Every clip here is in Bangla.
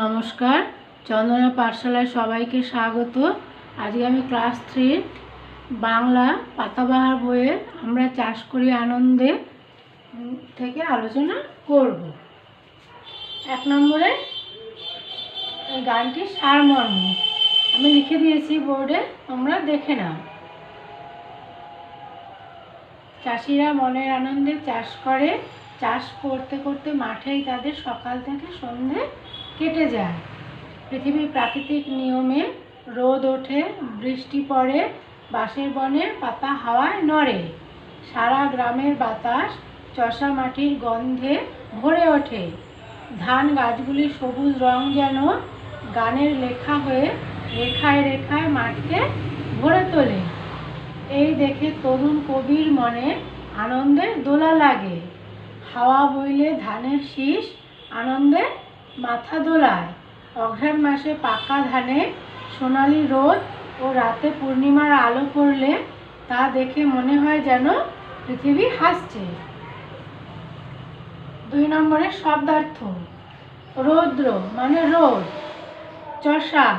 নমস্কার। চন্দনা পাঠশালায় সবাইকে স্বাগত। আজকে আমি ক্লাস থ্রির বাংলা পাতাবাহার বইয়ে আমরা চাষ করি আনন্দে থেকে আলোচনা করব। এক নম্বরে এই গানটির সারমর্ম। আমি লিখে দিয়েছি বোর্ডে, তোমরা দেখে নাও। চাষিরা মনের আনন্দে চাষ করে। চাষ করতে করতে মাঠেই তাদের সকাল থেকে সন্ধে কেটে যায়। পৃথিবীর প্রাকৃতিক নিয়মে রোদ ওঠে, বৃষ্টি পড়ে, বাঁশের বনের পাতা হাওয়ায় নড়ে। সারা গ্রামের বাতাস চষা মাটির গন্ধে ভরে ওঠে। ধান গাছগুলির সবুজ রং যেন গানের লেখা হয়ে রেখায় রেখায় মাঠকে ভরে তোলে। এই দেখে তরুণ কবির মনে আনন্দের দোলা লাগে। হাওয়া বইলে ধানের শীষ আনন্দে মাথা দোলায় অঘ্রাণ মাসে পাকা ধানে সোনালি রোদ ও রাতে পূর্ণিমার আলো পড়লে তা দেখে মনে হয় যেন পৃথিবী হাসছে। দুই নম্বরে শব্দার্থ। রৌদ্র মানে রোদ। চষা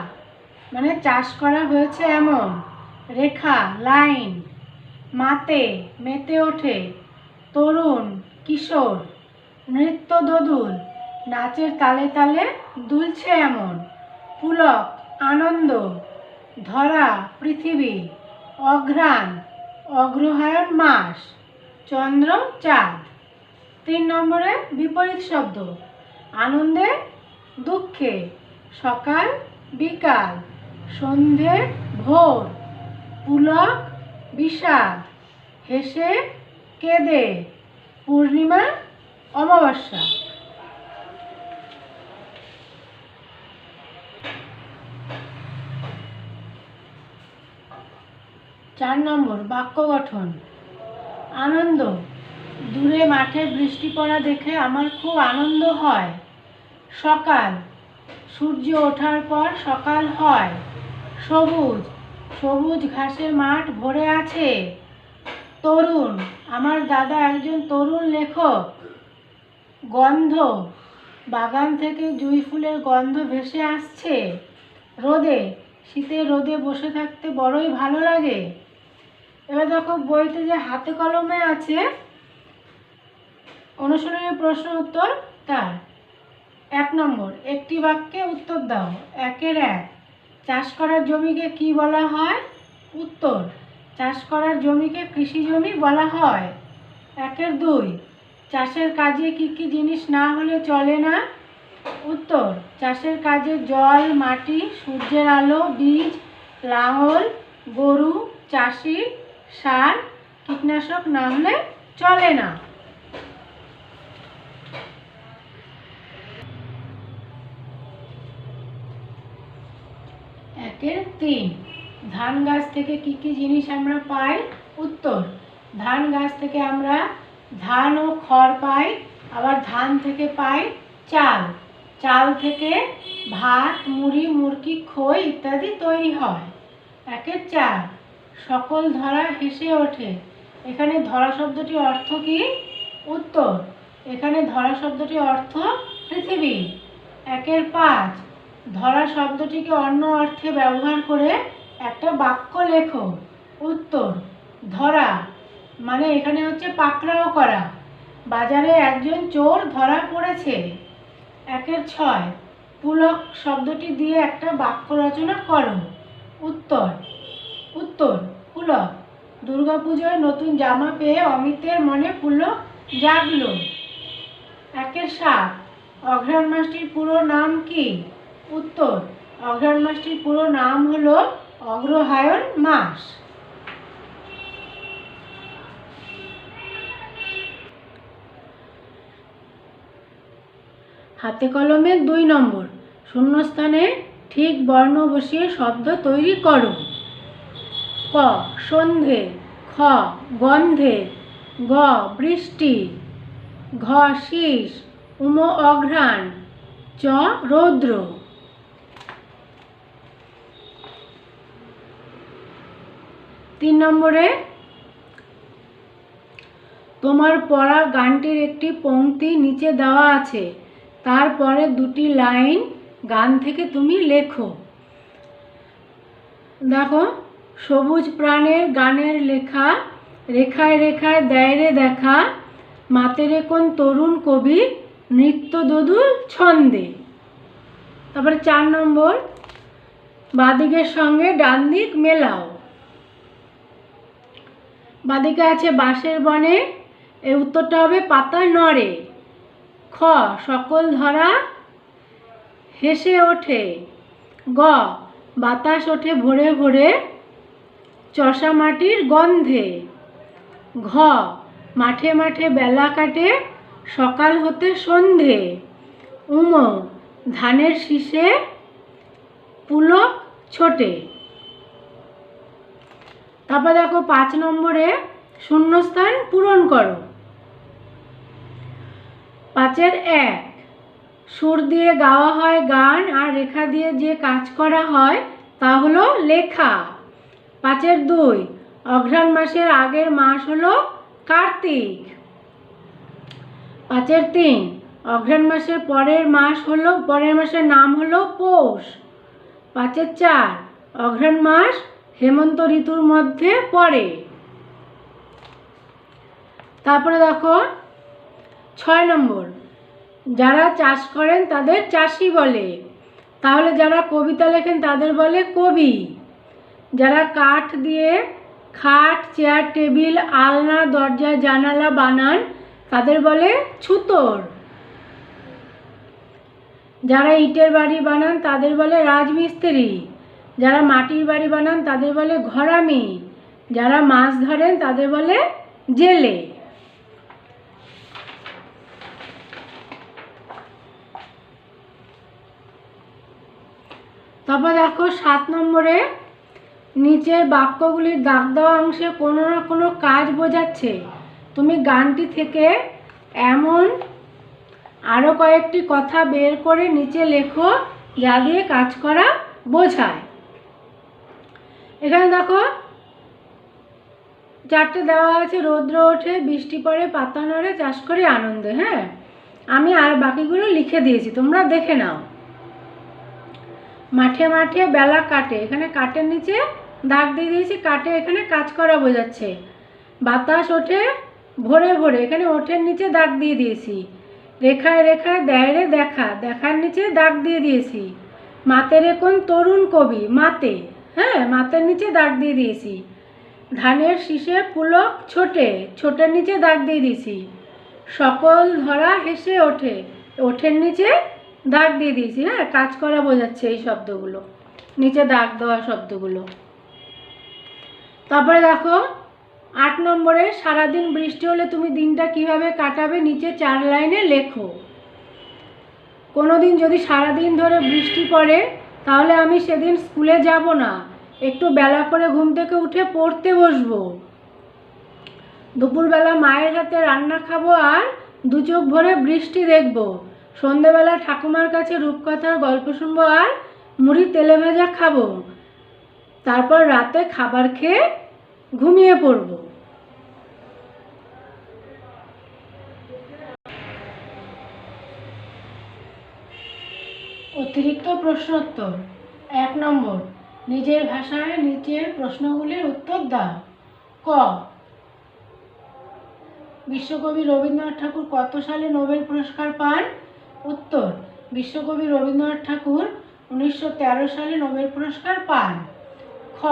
মানে চাষ করা হয়েছে এমন। রেখা, লাইন, মাতে, মেতে ওঠে। তরুণ, কিশোর নৃত্য দোদুল নাচের তালে তালে দুলছে এমন। পুলক, আনন্দ, ধরা, পৃথিবী, অঘ্রাণ, অগ্রহায়ণ মাস, চন্দ্র, চাঁদ। তিন নম্বরে বিপরীত শব্দ। আনন্দে, দুঃখে, সকাল, বিকাল, সন্ধে, ভোর। পুলক, বিষাদ, হেসে, কেঁদে। পূর্ণিমা, অমাবস্যা। চার নম্বর, বাক্য গঠন। আনন্দ। দূরে মাঠে বৃষ্টি পড়া দেখে আমার খুব আনন্দ হয়। সকাল। সূর্য ওঠার পর সকাল হয়। সবুজ। সবুজ ঘাসে মাঠ ভরে আছে। তরুণ। আমার দাদা একজন তরুণ লেখক। গন্ধ। বাগান থেকে জুঁই ফুলের গন্ধ ভেসে আসছে। রোদে। শীতের রোদে বসে থাকতে বড়ই ভালো লাগে। এবার দেখো বইতে যে হাতে কলমে আছে অনুশীলনের প্রশ্ন উত্তর তার। এক নম্বর, একটি বাক্যে উত্তর দাও। একের এক, চাষ করার জমিকে কি বলা হয়? উত্তর, চাষ করার জমিকে কৃষি জমি বলা হয়। একের দুই, চাষের কাজে কি কি জিনিস না হলে চলে না? উত্তর, চাষের কাজে জল, মাটি, সূর্যের আলো, বীজ, লাঙল, গরু, চাষি সার, কীটনাশক না হলে চলে না। একের তিন, ধান গাছ থেকে কি কি জিনিস আমরা পাই? উত্তর, ধান গাছ থেকে আমরা ধান ও খড় পাই, আবার ধান থেকে পাই চাল। চাল থেকে ভাত, মুড়ি, মুরগি, খই ইত্যাদি তৈরি হয়। একের চার সকল ধরা হেসে ওঠে। এখানে ধরা শব্দটি অর্থ কি? উত্তর। এখানে ধরা শব্দটি অর্থ পৃথিবী। একের পাঁচ। ধরা শব্দটিকে অন্য অর্থে ব্যবহার করে একটা বাক্য লেখো। উত্তর, ধরা মানে এখানে হচ্ছে পাকড়াও করা। বাজারে একজন চোর ধরা পড়েছে। একের ছয়। পুলক শব্দটি দিয়ে একটা বাক্য রচনা করো। উত্তর উত্তর পুলক দুর্গাপুজোয় নতুন জামা পেয়ে অমিতের মনে পুলক জাগলো। একের সাত, অঘ্রাণ মাসটির পুরো নাম কি? উত্তর, অঘ্রাণ মাসটির পুরো নাম হলো অগ্রহায়ণ মাস। হাতে কলমে দুই নম্বর, শূন্যস্থানে ঠিক বর্ণ বসিয়ে শব্দ তৈরি করো। ক, সন্ধে, খ, গন্ধে, গ, বৃষ্টি, ঘ, শীষ, উম, অঘ্রাণ, চ, রৌদ্র। তিন নম্বরে, তোমার পড়া গানটির একটি পংক্তি নিচে দেওয়া আছে। তারপরে দুটি লাইন গান থেকে তুমি লেখো। দেখো সবুজ প্রাণের গানের লেখা, রেখায় রেখায় দেয় রে দেখা, মাতেরে কোন তরুণ কবি নৃত্য দদুল ছন্দে। তারপরে চার নম্বর, বাদিকের সঙ্গে ডান দিক মেলাও। বাদিকে আছে বাঁশের বনে, এর উত্তরটা হবে পাতা নড়ে। খ, সকল ধরা হেসে ওঠে। গ, বাতাস ওঠে ভোরে ভোরে। চষা মাটির গন্ধে। ঘ, মাঠে মাঠে বেলা কাটে, সকাল হতে সন্ধে। উম, ধানের শীষে পুলক ছোটে। তারপর দেখো পাঁচ নম্বরে শূন্যস্থান পূরণ করো। পাঁচের এক, সুর দিয়ে গাওয়া হয় গান আর রেখা দিয়ে যে কাজ করা হয় তা হলো লেখা। পাঁচের দুই। অঘ্রাণ মাসের আগের মাস হলো কার্তিক। পাঁচের তিন। অঘ্রাণ মাসের পরের মাস হলো, পরের মাসের নাম হলো পৌষ। পাঁচের চার। অঘ্রাণ মাস হেমন্ত ঋতুর মধ্যে পড়ে। তারপরে দেখো, ছয় নম্বর। যারা চাষ করেন তাদের চাষি বলে। তাহলে যারা কবিতা লেখেন তাদের বলে কবি। যারা কাঠ দিয়ে খাট, চেয়ার, টেবিল, আলনা, দরজা, জানালা বানান, তাদের বলে ছুতোর। যারা ইটের বাড়ি বানান, তাদের বলে রাজমিস্ত্রি। যারা মাটির বাড়ি বানান, তাদের বলে ঘরামি। যারা মাছ ধরেন, তাদের বলে জেলে। তারপর দেখো সাত নম্বরে নিচের বাক্যগুলির দাগ দেওয়া অংশে কোনো না কোনো কাজ বোঝাচ্ছে। তুমি গানটি থেকে এমন আরও কয়েকটি কথা বের করে নিচে লেখো, যা দিয়ে কাজ করা বোঝায়। এখানে দেখো, চারটে দেওয়া আছে, রৌদ্র ওঠে, বৃষ্টি পড়ে, পাতা নড়ে, চাষ করে আনন্দে হ্যাঁ? আমি আর বাকিগুলো লিখে দিয়েছি, তোমরা দেখে নাও। মাঠে মাঠে বেলা কাটে, এখানে কাটের নিচে দাগ দিয়ে দিয়েছি, কাটে, এখানে কাজ করা বোঝাচ্ছে। বাতাস ওঠে ভোরে ভোরে, এখানে ওঠের নিচে দাগ দিয়ে দিয়েছি। রেখায় রেখায় দেয় রে দেখা, দেখার নিচে দাগ দিয়ে দিয়েছি। মাতের কোন তরুণ কবি, মাতে হ্যাঁ মাতের নিচে দাগ দিয়ে দিয়েছি। ধানের শীষে পুলক ছোটে, ছোটের নিচে দাগ দিয়ে দিয়েছি। সকল ধরা হেসে ওঠে, ওঠের নিচে দাগ দিয়ে দিয়েছি হ্যাঁ কাজ করা বোঝাচ্ছে এই শব্দগুলো। নিচে দাগ দেওয়া শব্দগুলো। তারপরে দেখো, আট নম্বরে, সারাদিন বৃষ্টি হলে তুমি দিনটা কীভাবে কাটাবে নিচে চার লাইনে লেখো। কোনো দিন যদি সারাদিন ধরে বৃষ্টি পড়ে, তাহলে আমি সেদিন স্কুলে যাব না। একটু বেলা করে ঘুম থেকে উঠে পড়তে বসবো। দুপুরবেলা মায়ের হাতে রান্না খাব আর দু চোখ ভরে বৃষ্টি দেখব। সন্ধেবেলা ঠাকুমার কাছে রূপকথার গল্প শুনব আর মুড়ি তেলে ভাজা খাব। তারপর রাতে খাবার খেয়ে ঘুমিয়ে পড়ব। অতিরিক্ত প্রশ্নোত্তর। এক নম্বর, নিজের ভাষায় নিচের প্রশ্নগুলির উত্তর দাও। ক, বিশ্বকবি রবীন্দ্রনাথ ঠাকুর কত সালে নোবেল পুরস্কার পান? উত্তর, বিশ্বকবি রবীন্দ্রনাথ ঠাকুর উনিশশো তেরো সালে নোবেল পুরস্কার পান। খ,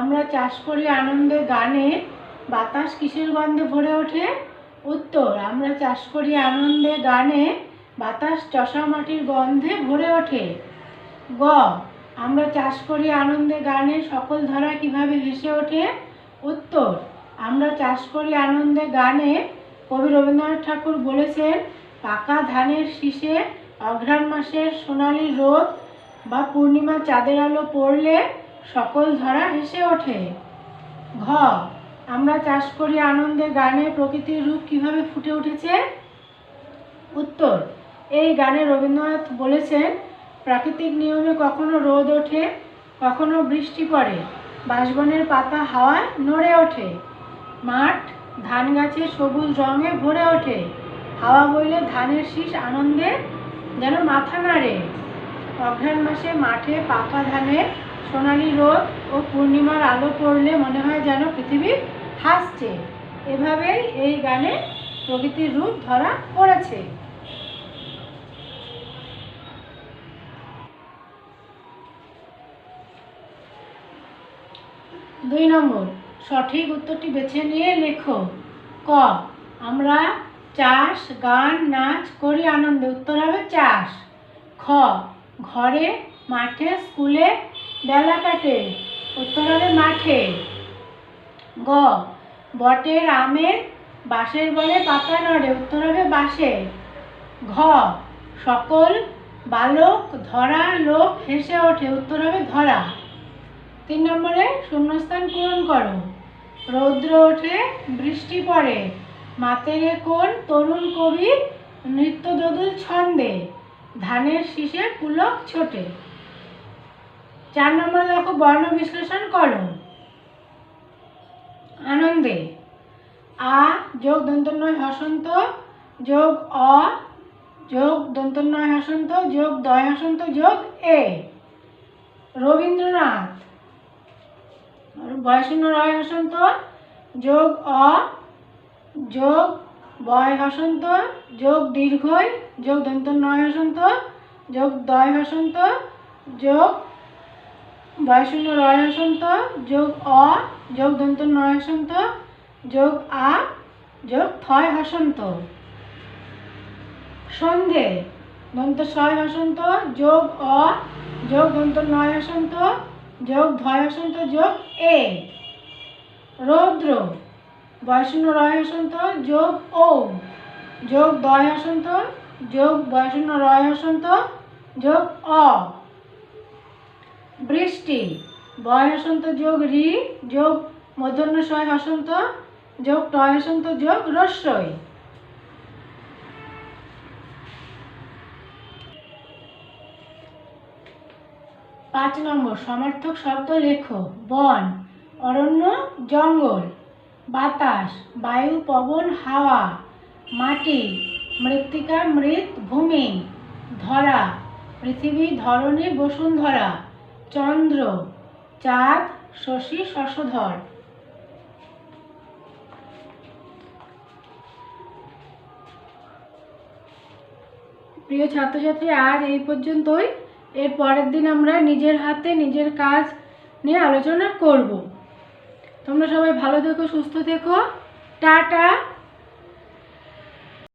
আমরা চাষ করি আনন্দে গানে, বাতাস কিসের গন্ধে ভরে ওঠে? উত্তর, আমরা চাষ করি আনন্দে গানে, বাতাস চষা মাটির গন্ধে ভরে ওঠে। গ, আমরা চাষ করি আনন্দে গানে, সকল ধরা কীভাবে হেসে ওঠে? উত্তর, আমরা চাষ করি আনন্দে গানে, কবি রবীন্দ্রনাথ ঠাকুর বলেছেন, পাকা ধানের শীষে অঘ্রাণ মাসের সোনালি রোদ বা পূর্ণিমা চাঁদের আলো পড়লে সকল ধরা হেসে ওঠে। ঘ, আমরা চাষ করি আনন্দে গানে প্রকৃতির রূপ কীভাবে ফুটে উঠেছে? উত্তর, এই গানে রবীন্দ্রনাথ বলেছেন, প্রাকৃতিক নিয়মে কখনো রোদ ওঠে, কখনো বৃষ্টি পড়ে, বাঁশবনের পাতা হাওয়ায় নড়ে ওঠে, মাঠ, ধান গাছে সবুজ রঙে ভরে ওঠে, হাওয়া বইলে ধানের শীষ আনন্দে যেন মাথা নাড়ে, অঘ্রাণ মাসে মাঠে পাকা ধানে সোনালি রোদ ও পূর্ণিমার আলো পড়লে মনে হয় যেন পৃথিবী হাসছে এভাবেই এই গানে প্রকৃতির রূপ ধরা পড়েছে। দুই নম্বর, সঠিক উত্তরটি বেছে নিয়ে লেখো। ক, আমরা চাষ, গান, নাচ করি আনন্দে, উত্তর হবে চাষ। খ, ঘরে, মাঠে, স্কুলে বেলা কাটে উত্তর হবে মাঠে। গ, বটের আমের বাঁশের বলে পাতা নড়ে উত্তর হবে বাঁশে। ঘ, সকল বালক ধরা লোক হেসে ওঠে উত্তর হবে ধরা। তিন নম্বরে, শূন্যস্থান পূরণ করো। রৌদ্র ওঠে, বৃষ্টি পড়ে। মাতেরে কোন তরুণ কবি নৃত্য দোদুল ছন্দে। ধানের শীষে পুলক ছোটে। চার নম্বর দেখো বর্ণ বিশ্লেষণ করো। আনন্দে। আ যোগ দন্তন্বয় হসন্ত, যোগ অ যোগ দন্তন্বয় হসন্ত, যোগ দয় হসন্ত, যোগ এ। রবীন্দ্রনাথ। বয়শূন্য রয় হসন্ত, যোগ অ, যোগ বয় হসন্ত, যোগ দীর্ঘই, যোগ দন্ত নয় হসন্ত, যোগ দয় হসন্ত, যোগ বয়শূন্য রয় হসন্ত, যোগ অ, যোগ দন্ত নয় হসন্ত, যোগ আ, যোগ থয় হসন্ত। সন্ধে, দন্ত ছয় হসন্ত, যোগ অ, যোগ দন্ত নয় হসন্ত, যোগ ধয় হসন্ত, যোগ এ। রৌদ্র বয়শূন্য রয় হসন্ত, যোগ ও যোগ দয় হসন্ত, যোগ বয়শূন্য রয় হসন্ত, যোগ অ। বৃষ্টি। বয় হসন্ত যোগ রি, যোগ মধ্যাহ্ন ছয় হসন্ত, যোগ টয় হসন্ত, যোগ রস্যই। পাঁচ নম্বর, সমার্থক শব্দ লেখো। বন, অরণ্য, জঙ্গল। বাতাস, বায়ু, পবন, হাওয়া। মাটি, মৃত্তিকা, মৃত, ভূমি। ধরা, পৃথিবী ধরণী বসুন্ধরা। চন্দ্র, চাঁদ, শশী, শশধর। প্রিয় ছাত্রছাত্রী, আজ এই পর্যন্তই। এর পরের দিন আমরা নিজের হাতে নিজের কাজ নিয়ে আলোচনা করব। তোমরা সবাই ভালো থেকো, সুস্থ থেকো। টাটা!